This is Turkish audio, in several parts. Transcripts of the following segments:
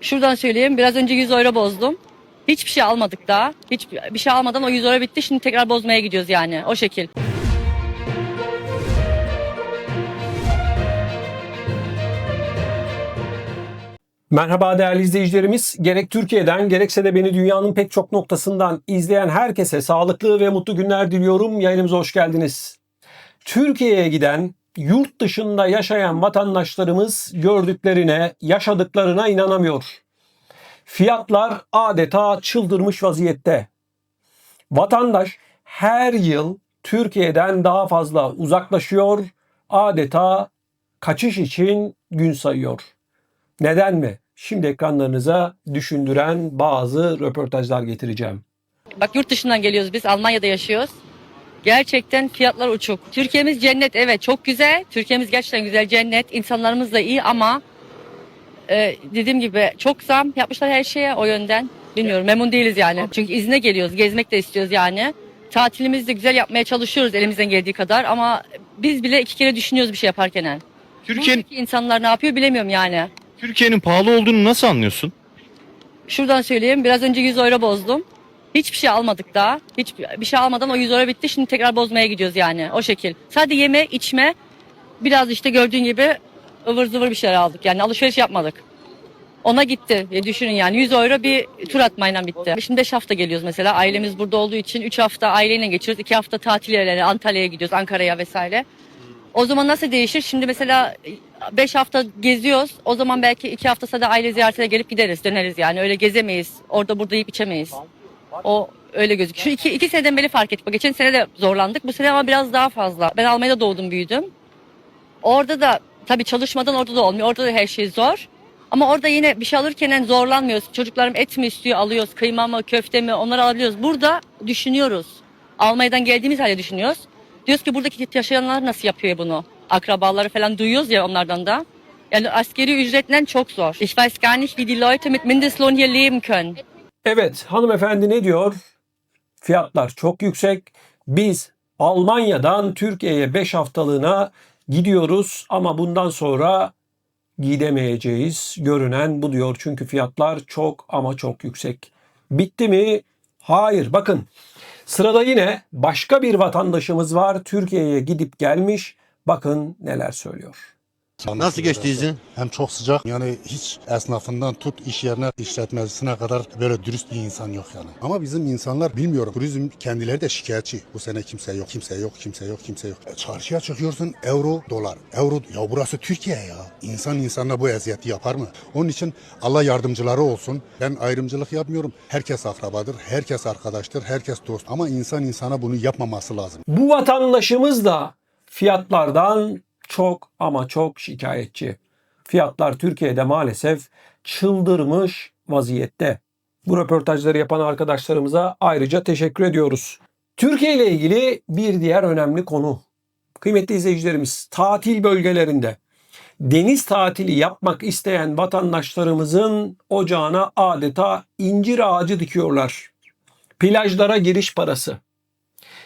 Şuradan söyleyeyim. Biraz önce 100 euro bozdum. Hiçbir şey almadık daha. Hiç bir şey almadan o 100 euro bitti. Şimdi tekrar bozmaya gidiyoruz yani. O şekil. Merhaba değerli izleyicilerimiz. Gerek Türkiye'den gerekse de beni dünyanın pek çok noktasından izleyen herkese sağlıklı ve mutlu günler diliyorum. Yayınımıza hoş geldiniz. Türkiye'ye giden, yurt dışında yaşayan vatandaşlarımız gördüklerine, yaşadıklarına inanamıyor. Fiyatlar adeta çıldırmış vaziyette. Vatandaş her yıl Türkiye'den daha fazla uzaklaşıyor, adeta kaçış için gün sayıyor. Neden mi? Şimdi ekranlarınıza düşündüren bazı röportajlar getireceğim. Bak yurt dışından geliyoruz biz. Almanya'da yaşıyoruz. Gerçekten fiyatlar uçuk. Türkiye'miz cennet evet çok güzel. Türkiye'miz gerçekten güzel cennet. İnsanlarımız da iyi ama e, dediğim gibi çok zam yapmışlar her şeye o yönden. Bilmiyorum memnun değiliz yani. Çünkü izne geliyoruz. Gezmek de istiyoruz yani. Tatilimizi de güzel yapmaya çalışıyoruz elimizden geldiği kadar ama biz bile iki kere düşünüyoruz bir şey yaparken. yani. Türkiye'nin Buradaki insanlar ne yapıyor bilemiyorum yani. Türkiye'nin pahalı olduğunu nasıl anlıyorsun? Şuradan söyleyeyim. Biraz önce 100 euro bozdum. Hiçbir şey almadık daha. Hiç bir şey almadan o 100 euro bitti. Şimdi tekrar bozmaya gidiyoruz yani. O şekil. Sadece yeme, içme, biraz işte gördüğün gibi ıvır zıvır bir şeyler aldık. Yani alışveriş yapmadık. Ona gitti. Ya düşünün yani 100 euro bir tur atmayla bitti. Şimdi 5 hafta geliyoruz mesela. Ailemiz burada olduğu için 3 hafta aileyle geçiyoruz. 2 hafta tatil yerlerine, Antalya'ya gidiyoruz, Ankara'ya vesaire. O zaman nasıl değişir? Şimdi mesela 5 hafta geziyoruz. O zaman belki 2 hafta sonra aile ziyaretine gelip gideriz, döneriz yani. Öyle gezemeyiz. Orada burada yiyip içemeyiz. O öyle gözüküyor. Şu iki, iki seneden beri fark ettik. Geçen sene de zorlandık. Bu sene ama biraz daha fazla. Ben Almanya'da doğdum, büyüdüm. Orada da tabii çalışmadan orada da olmuyor. Orada da her şey zor. Ama orada yine bir şey alırken zorlanmıyoruz. Çocuklarım et mi istiyor alıyoruz. Kıyma mı köfte mi onları alabiliyoruz. Burada düşünüyoruz. Almanya'dan geldiğimiz halde düşünüyoruz. Diyoruz ki buradaki yaşayanlar nasıl yapıyor bunu? Akrabaları falan duyuyoruz ya onlardan da. Yani askeri ücretle çok zor. Ich weiß gar nicht, wie die Leute mit Mindestlohn hier leben können. Evet hanımefendi ne diyor? Fiyatlar çok yüksek. Biz Almanya'dan Türkiye'ye 5 haftalığına gidiyoruz ama bundan sonra gidemeyeceğiz. Görünen bu diyor çünkü fiyatlar çok ama çok yüksek. Bitti mi? Hayır. Bakın sırada yine başka bir vatandaşımız var. Türkiye'ye gidip gelmiş. Bakın neler söylüyor. Nasıl geçti izin? Hem çok sıcak yani hiç esnafından tut iş yerine işletmesine kadar böyle dürüst bir insan yok yani. Ama bizim insanlar bilmiyorum turizm kendileri de şikayetçi. Bu sene kimse yok, kimse yok, kimse yok, kimse yok. E, çarşıya çıkıyorsun euro, dolar. Euro ya burası Türkiye ya. İnsan insana bu eziyeti yapar mı? Onun için Allah yardımcıları olsun. Ben ayrımcılık yapmıyorum. Herkes akrabadır, herkes arkadaştır, herkes dost. Ama insan insana bunu yapmaması lazım. Bu vatandaşımız da fiyatlardan çok ama çok şikayetçi. Fiyatlar Türkiye'de maalesef çıldırmış vaziyette. Bu röportajları yapan arkadaşlarımıza ayrıca teşekkür ediyoruz. Türkiye ile ilgili bir diğer önemli konu. Kıymetli izleyicilerimiz, tatil bölgelerinde deniz tatili yapmak isteyen vatandaşlarımızın ocağına adeta incir ağacı dikiyorlar. Plajlara giriş parası,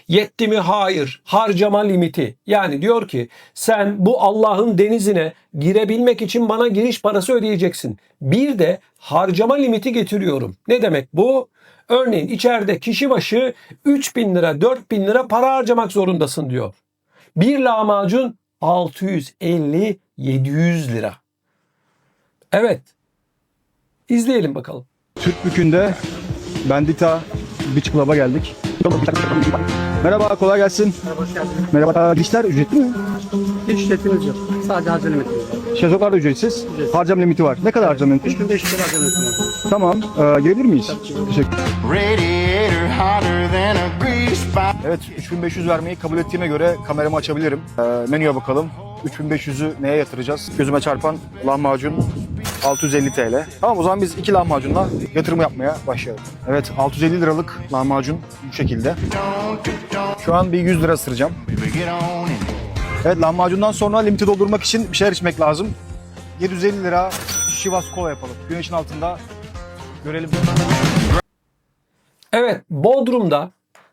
Yetti mi? Hayır. Harcama limiti. Yani diyor ki sen bu Allah'ın denizine girebilmek için bana giriş parası ödeyeceksin. Bir de harcama limiti getiriyorum. Ne demek bu? Örneğin içeride kişi başı 3 bin lira 4 bin lira para harcamak zorundasın diyor. Bir lahmacun 650-700 lira. Evet. İzleyelim bakalım. Türkbükü'nde Bendita Beach Club'a geldik. Merhaba, kolay gelsin. Hoş geldiniz. Merhaba, girişler ücretli mi? Hiç ücretimiz yok. Sadece harcama limitimiz var. Şezlonglar da ücretsiz. Harcam limiti var. Ne kadar harcam limiti? 3500 lira harcama limitimiz var. Tamam, ee, girebilir miyiz? Teşekkür grease spot. Evet, 3500 vermeyi kabul ettiğime göre kameramı açabilirim. Ee, menüye bakalım. 3500'ü neye yatıracağız? Gözüme çarpan lahmacun 650 TL. Tamam o zaman biz iki lahmacunla yatırım yapmaya başlayalım. Evet 650 liralık lahmacun bu şekilde. Şu an bir 100 lira ısıracağım. Evet lahmacundan sonra limiti doldurmak için bir şeyler içmek lazım. 750 lira Şivas Kola yapalım. Güneşin altında görelim. Evet Bodrum'da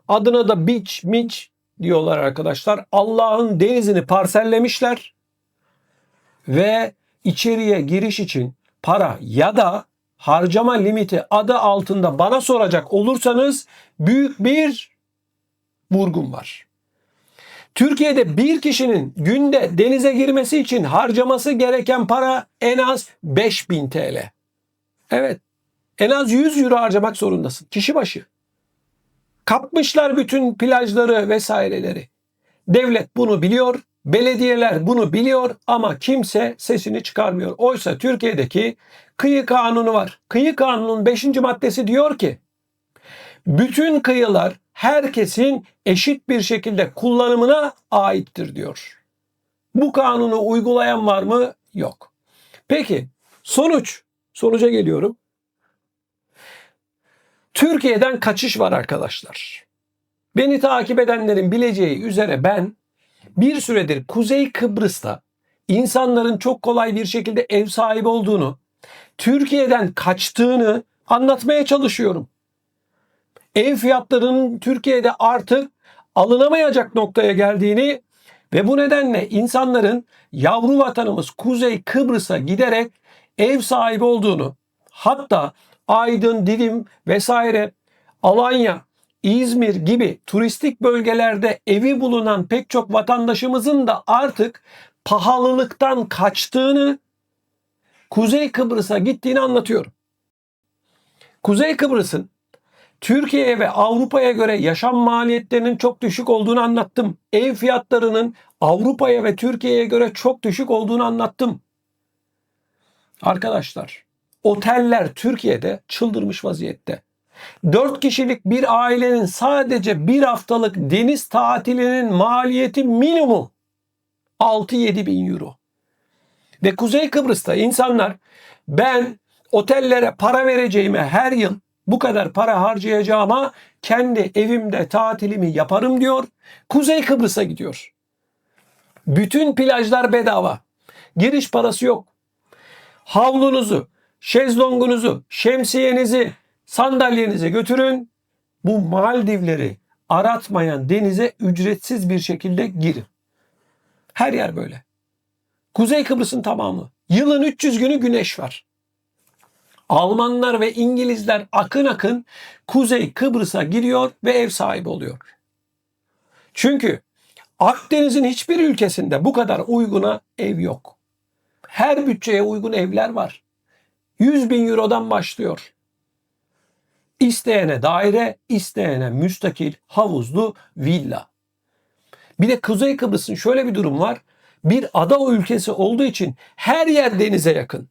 adına da beach, beach diyorlar arkadaşlar. Allah'ın denizini parsellemişler ve içeriye giriş için para ya da harcama limiti adı altında bana soracak olursanız büyük bir vurgun var. Türkiye'de bir kişinin günde denize girmesi için harcaması gereken para en az 5000 TL. Evet. En az 100 euro harcamak zorundasın. Kişi başı. Kapmışlar bütün plajları vesaireleri. Devlet bunu biliyor, belediyeler bunu biliyor ama kimse sesini çıkarmıyor. Oysa Türkiye'deki kıyı kanunu var. Kıyı kanunun 5. maddesi diyor ki bütün kıyılar herkesin eşit bir şekilde kullanımına aittir diyor. Bu kanunu uygulayan var mı? Yok. Peki sonuç, sonuca geliyorum. Türkiye'den kaçış var arkadaşlar. Beni takip edenlerin bileceği üzere ben bir süredir Kuzey Kıbrıs'ta insanların çok kolay bir şekilde ev sahibi olduğunu, Türkiye'den kaçtığını anlatmaya çalışıyorum. Ev fiyatlarının Türkiye'de artık alınamayacak noktaya geldiğini ve bu nedenle insanların yavru vatanımız Kuzey Kıbrıs'a giderek ev sahibi olduğunu, hatta Aydın, Didim vesaire Alanya, İzmir gibi turistik bölgelerde evi bulunan pek çok vatandaşımızın da artık pahalılıktan kaçtığını, Kuzey Kıbrıs'a gittiğini anlatıyorum. Kuzey Kıbrıs'ın Türkiye'ye ve Avrupa'ya göre yaşam maliyetlerinin çok düşük olduğunu anlattım. Ev fiyatlarının Avrupa'ya ve Türkiye'ye göre çok düşük olduğunu anlattım. Arkadaşlar, oteller Türkiye'de çıldırmış vaziyette. 4 kişilik bir ailenin sadece bir haftalık deniz tatilinin maliyeti minimum 6-7 bin euro. Ve Kuzey Kıbrıs'ta insanlar ben otellere para vereceğime her yıl bu kadar para harcayacağıma kendi evimde tatilimi yaparım diyor. Kuzey Kıbrıs'a gidiyor. Bütün plajlar bedava. Giriş parası yok. Havlunuzu, şezlongunuzu, şemsiyenizi, sandalyenizi götürün. Bu Maldivleri aratmayan denize ücretsiz bir şekilde girin. Her yer böyle. Kuzey Kıbrıs'ın tamamı. Yılın 300 günü güneş var. Almanlar ve İngilizler akın akın Kuzey Kıbrıs'a giriyor ve ev sahibi oluyor. Çünkü Akdeniz'in hiçbir ülkesinde bu kadar uyguna ev yok. Her bütçeye uygun evler var. 100 bin eurodan başlıyor. İsteyene daire, isteyene müstakil, havuzlu villa. Bir de Kuzey Kıbrıs'ın şöyle bir durum var. Bir ada ülkesi olduğu için her yer denize yakın.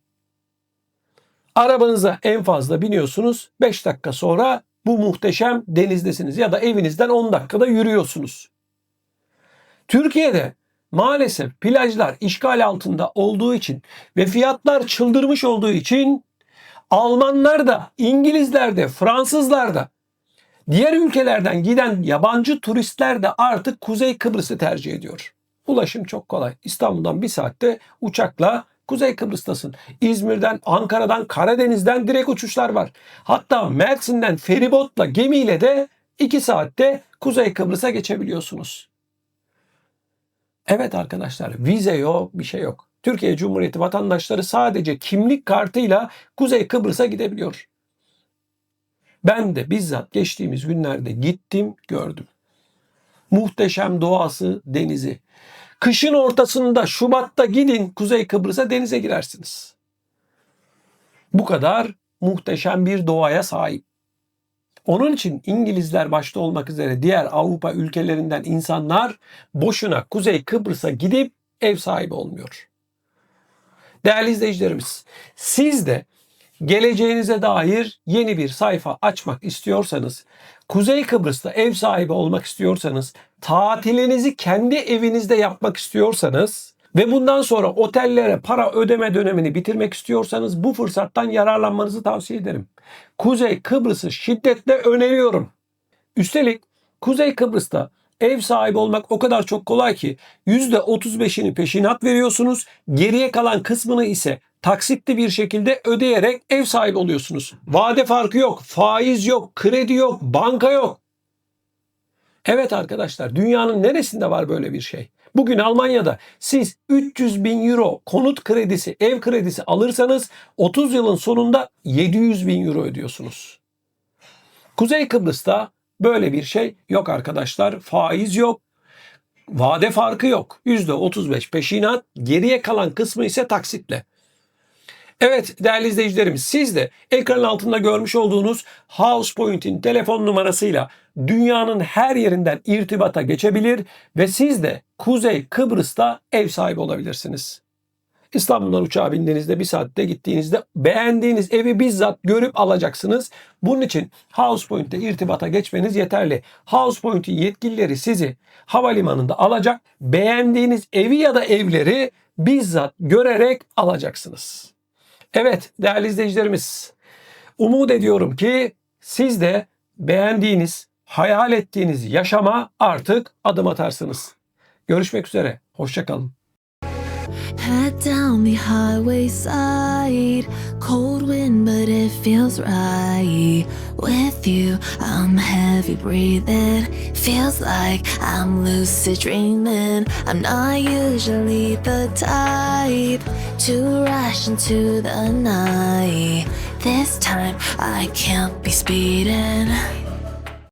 Arabanıza en fazla biniyorsunuz. 5 dakika sonra bu muhteşem denizdesiniz ya da evinizden 10 dakikada yürüyorsunuz. Türkiye'de maalesef plajlar işgal altında olduğu için ve fiyatlar çıldırmış olduğu için Almanlar da, İngilizler de, Fransızlar da diğer ülkelerden giden yabancı turistler de artık Kuzey Kıbrıs'ı tercih ediyor. Ulaşım çok kolay. İstanbul'dan bir saatte uçakla Kuzey Kıbrıs'tasın. İzmir'den, Ankara'dan, Karadeniz'den direkt uçuşlar var. Hatta Mersin'den feribotla, gemiyle de 2 saatte Kuzey Kıbrıs'a geçebiliyorsunuz. Evet arkadaşlar vize yok bir şey yok. Türkiye Cumhuriyeti vatandaşları sadece kimlik kartıyla Kuzey Kıbrıs'a gidebiliyor. Ben de bizzat geçtiğimiz günlerde gittim gördüm. Muhteşem doğası, denizi. Kışın ortasında Şubat'ta gidin Kuzey Kıbrıs'a denize girersiniz. Bu kadar muhteşem bir doğaya sahip. Onun için İngilizler başta olmak üzere diğer Avrupa ülkelerinden insanlar boşuna Kuzey Kıbrıs'a gidip ev sahibi olmuyor. Değerli izleyicilerimiz, siz de geleceğinize dair yeni bir sayfa açmak istiyorsanız, Kuzey Kıbrıs'ta ev sahibi olmak istiyorsanız, tatilinizi kendi evinizde yapmak istiyorsanız ve bundan sonra otellere para ödeme dönemini bitirmek istiyorsanız bu fırsattan yararlanmanızı tavsiye ederim. Kuzey Kıbrıs'ı şiddetle öneriyorum. Üstelik Kuzey Kıbrıs'ta ev sahibi olmak o kadar çok kolay ki %35'ini peşinat veriyorsunuz. Geriye kalan kısmını ise taksitli bir şekilde ödeyerek ev sahibi oluyorsunuz. Vade farkı yok, faiz yok, kredi yok, banka yok. Evet arkadaşlar dünyanın neresinde var böyle bir şey? Bugün Almanya'da siz 300 bin euro konut kredisi, ev kredisi alırsanız 30 yılın sonunda 700 bin euro ödüyorsunuz. Kuzey Kıbrıs'ta böyle bir şey yok arkadaşlar. Faiz yok. Vade farkı yok. %35 peşinat, geriye kalan kısmı ise taksitle. Evet değerli izleyicilerimiz siz de ekranın altında görmüş olduğunuz Housepoint'in telefon numarasıyla dünyanın her yerinden irtibata geçebilir ve siz de Kuzey Kıbrıs'ta ev sahibi olabilirsiniz. İstanbul'dan uçağa bindiğinizde bir saatte gittiğinizde beğendiğiniz evi bizzat görüp alacaksınız. Bunun için Housepoint'te irtibata geçmeniz yeterli. Housepoint'in yetkilileri sizi havalimanında alacak. Beğendiğiniz evi ya da evleri bizzat görerek alacaksınız. Evet değerli izleyicilerimiz umut ediyorum ki siz de beğendiğiniz, hayal ettiğiniz yaşama artık adım atarsınız. Görüşmek üzere. Hoşçakalın. Head down the highway side. Cold wind, but it feels right. With you, I'm heavy breathing. Feels like I'm lucid dreaming. I'm not usually the type to rush into the night. This time, I can't be speeding.